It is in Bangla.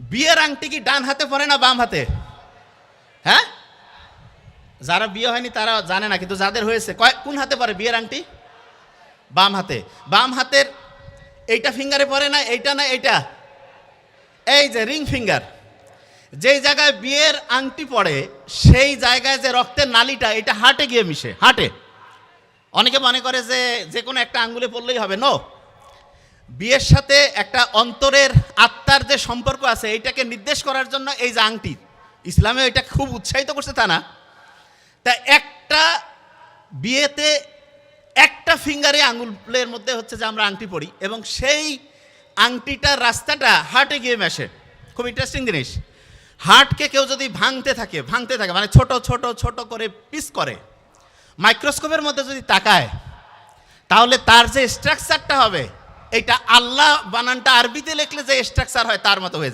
বিয়ের আংটি কি ডান হাতে পরে না বাম হাতে? হ্যাঁ? যারা বিয়ে হয়নি তারা জানে না, কিন্তু যাদের হয়েছে কোন হাতে পরে বিয়ের আংটি? বাম হাতে। বাম হাতের এইটা ফিঙ্গারে পরে না, এইটা না, এইটা? এই যে রিং ফিঙ্গার যেই জায়গায় বিয়ের আংটি পড়ে, সেই জায়গায় যে রক্তের নালিটা, এটা হাটে গিয়ে মিশে, হাটে। অনেকে মনে করে যে যে কোনো একটা আঙ্গুলে পড়লেই হবে নো বিয়ের সাথে একটা অন্তরের আত্মার যে সম্পর্ক আছে, এইটাকে নির্দেশ করার জন্য এই যে আংটি, ইসলামে এটা খুব উৎসাহিত করছে তা না। তা একটা বিয়েতে একটা ফিঙ্গারে আঙুলের মধ্যে হচ্ছে যে আমরা আংটি পড়ি এবং সেই আংটিটার রাস্তাটা হার্টে গিয়ে মেশে। খুব ইন্টারেস্টিং জিনিস। হার্টকে কেউ যদি ভাঙতে থাকে ভাঙতে থাকে মানে ছোট ছোট ছোট করে পিস করে মাইক্রোস্কোপের মধ্যে যদি তাকায়, তাহলে তার যে স্ট্রাকচারটা হবে এটা আল্লাহ বানানটা আরবিতে লিখলে যে স্ট্রাকচার হয় তার মতো হয়ে